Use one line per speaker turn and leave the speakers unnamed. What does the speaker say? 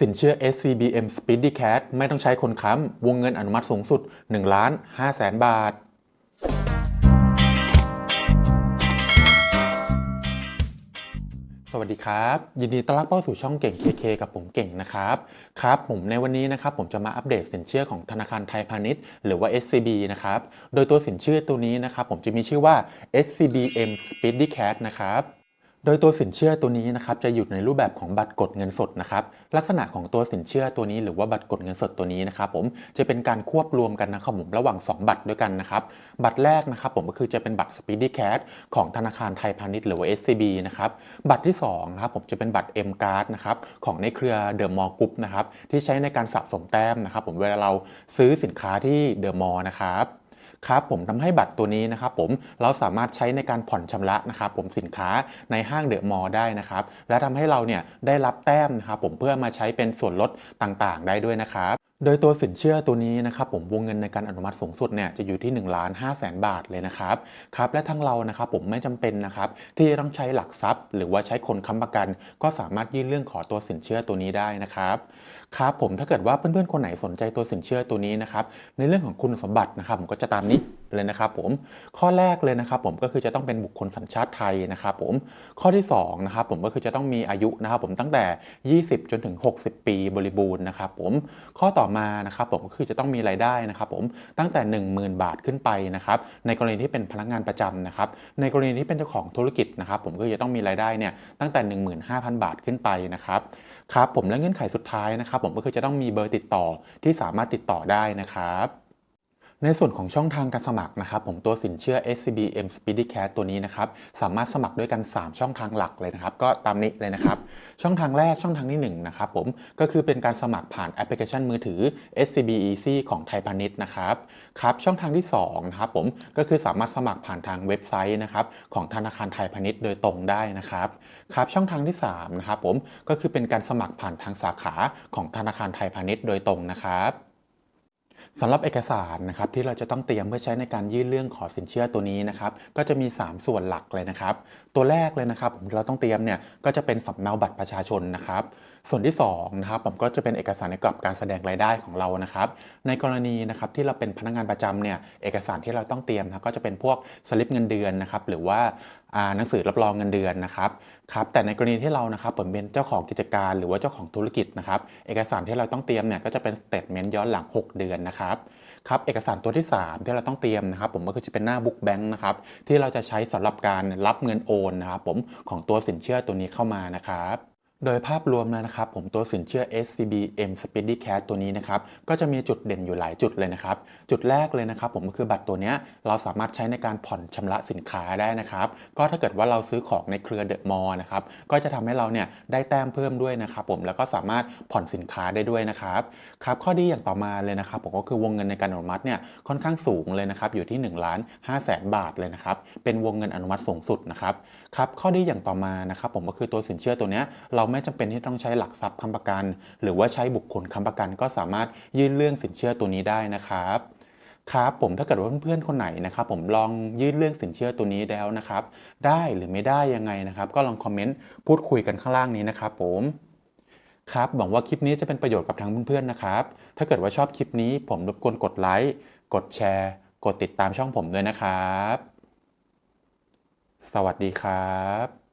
สินเชื่อ SCBM Speedy Cash ไม่ต้องใช้คนค้ำ วงเงินอนุมัติสูงสุด1ล้าน5แสนบาท สวัสดีครับ ยินดีต้อนรับเข้าสู่ช่องเก่ง KK กับผมเก่งนะครับ ครับผมในวันนี้นะครับผมจะมาอัปเดตสินเชื่อของธนาคารไทยพาณิชย์หรือว่า SCB นะครับ โดยตัวสินเชื่อตัวนี้นะครับผมจะมีชื่อว่า SCBM Speedy Cash นะครับ ดยตัวสินเชื่อตัวนี้นะครับจะอยู่ในรูปแบบของบัตรกดเงินสดนะครับลักษณะของตัวสินเชื่อตัวนี้หรือว่าบัตรกดเงินสดตัวนี้นะครับผมจะเป็นการควบรวมกันนะครับผมระหว่าง 2 บัตรด้วยกันนะครับบัตรแรกนะครับผมก็คือจะเป็นบัตร Speedy Cash ของธนาคารไทยพาณิชย์หรือว่า SCB นะครับบัตรที่2นะครับผมจะเป็นบัตร M Card นะครับของในเครือ The Mall Group นะครับที่ใช้ในการสะสมแต้มนะครับผมเวลาเราซื้อสินค้าที่ The Mall นะครับ ครับผมทำให้บัตรตัวนี้นะครับผมเราสามารถใช้ในการผ่อนชำระนะครับผมสินค้าในห้างเดอะมอลล์ได้นะครับและทำให้เราเนี่ยได้รับแต้มนะครับผมเพื่อมาใช้เป็นส่วนลดต่างๆ ได้ด้วยนะครับโดยตัวสินเชื่อตัวนี้นะครับผมวงเงินในการอนุมัติสูงสุดเนี่ยจะอยู่ที่1ล้านห้าแสนบาทเลยนะครับครับและทั้งเรานะครับผมไม่จำเป็นนะครับที่จะต้องใช้หลักทรัพย์ หรือว่าใช้คนค้ำประกัน ก็สามารถยื่นเรื่องขอตัวสินเชื่อตัวนี้ได้นะครับครับผมถ้าเกิดว่าเพื่อนๆคนไหนสนใจตัวสินเชื่อตัวนี้นะครับในเรื่องของคุณสมบัตินะครับผมก็จะตามนี้ เลยนะครับผมข้อแรกเลยนะครับผมก็คือจะต้องเป็นบุคคลสัญชาติไทยนะครับผมข้อที่สองนะครับผมก็คือจะต้องมีอายุนะครับผมตั้งแต่ 20 จนถึง 60 ปีบริบูรณ์นะครับผมข้อต่อมานะครับผมก็คือจะต้องมีรายได้นะครับผมตั้งแต่ 10,000 บาทขึ้นไปนะครับในกรณีที่เป็นพนักงานประจำนะครับในกรณีที่เป็นเจ้าของธุรกิจนะครับผมก็จะต้องมีรายได้เนี่ยตั้งแต่ 15,000 บาทขึ้นไปนะครับครับผมและเงื่อนไขสุดท้ายนะครับผมก็คือจะต้องมีเบอร์ติดต่อที่สามารถติดต่อได้นะครับ ในส่วนของช่องทางการสมัครนะครับผมตัวสินเชื่อ SCBM Speedy Cash ตัวนี้นะครับสามารถสมัครด้วยกัน 3 ช่องทางหลักเลยนะครับ ก็ตามนี้เลยนะครับ ช่องทางแรกช่องทางที่1นะครับผมก็คือเป็นการสมัครผ่านแอปพลิเคชันมือถือ SCB Easy ของไทยพาณิชย์นะครับครับช่องทางที่2นะครับผมก็คือสามารถสมัครผ่านทางเว็บไซต์นะครับของธนาคารไทยพาณิชย์โดยตรงได้นะครับครับช่องทางที่3นะครับผมก็คือเป็นการสมัครผ่านทางสาขาของธนาคารไทยพาณิชย์โดยตรงนะครับ สำหรับเอกสารนะครับที่เราจะต้องเตรียมเพื่อใช้ในการยื่นเรื่องขอสินเชื่อตัวนี้นะครับก็จะมี 3 ส่วนหลักเลยนะครับ ตัวแรกเลยนะครับผมเราต้องเตรียมเนี่ยก็จะเป็นสำเนาบัตรประชาชนนะครับ ส่วนที่2นะครับผมก็จะเป็นเอกสารในกรอบการแสดงรายได้ของเรานะครับ ในกรณีนะครับที่เราเป็นพนักงานประจำเนี่ยเอกสารที่เราต้องเตรียมนะก็จะเป็นพวกสลิปเงินเดือนนะครับหรือว่าหนังสือรับรองเงินเดือนนะครับครับแต่ในกรณีที่เรานะครับผมเป็นเจ้าของกิจการหรือว่าเจ้าของธุรกิจนะครับเอกสารที่เราต้องเตรียมเนี่ยก็จะเป็นสเตทเมนต์ย้อนหลัง 6 เดือนนะครับครับเอกสารตัวที่ 3 ที่เราต้องเตรียมนะครับผมก็คือจะเป็นหน้าบุ๊กแบงค์นะครับที่เราจะใช้สำหรับการรับเงินโอนนะครับผมของตัวสินเชื่อตัวนี้เข้ามานะครับ โดยภาพรวมแล้วนะครับ ผมตัวสินเชื่อ SCBM Speedy Cash ตัวนี้นะครับ ก็จะมีจุดเด่นอยู่หลายจุดเลยนะครับ จุดแรกเลยนะครับ ผมก็คือบัตรตัวนี้เราสามารถใช้ในการผ่อนชำระสินค้าได้นะครับ ก็ถ้าเกิดว่าเราซื้อของในเครือเดอะมอลล์นะครับ ก็จะทำให้เราเนี่ยได้แต้มเพิ่มด้วยนะครับ ผมแล้วก็สามารถผ่อนสินค้าได้ด้วยนะครับครับข้อดีอย่างต่อมาเลยนะครับ ผมก็คือวงเงินในการอนุมัติเนี่ยค่อนข้างสูงเลยนะครับอยู่ที่1ล้าน5แสนบาทเลยนะครับเป็นวงเงินอนุมัติสูงสุดนะครับครับข้อดีอย่างต่อมานะครับผมก็คือตัวสินเชื่อตัวเนี้ยเราไม่จำเป็นที่ต้องใช้หลักทรัพย์ค้ำประกัน หรือว่าใช้บุคคลค้ำประกัน ก็สามารถยื่นเรื่องสินเชื่อตัวนี้ได้นะครับครับผมถ้าเกิดว่าเพื่อนๆคนไหนนะครับผมลองยื่นเรื่องสินเชื่อตัวนี้แล้วนะครับ ได้หรือไม่ได้ยังไงนะครับ ก็ลองคอมเมนต์พูดคุยกันข้างล่างนี้นะครับผมครับหวังว่าคลิปนี้จะเป็นประโยชน์กับทางเพื่อนๆนะครับ ถ้าเกิดว่าชอบคลิปนี้ผมรบกวนกดไลค์กดแชร์ กดติดตามช่องผมด้วยนะครับ สวัสดีครับ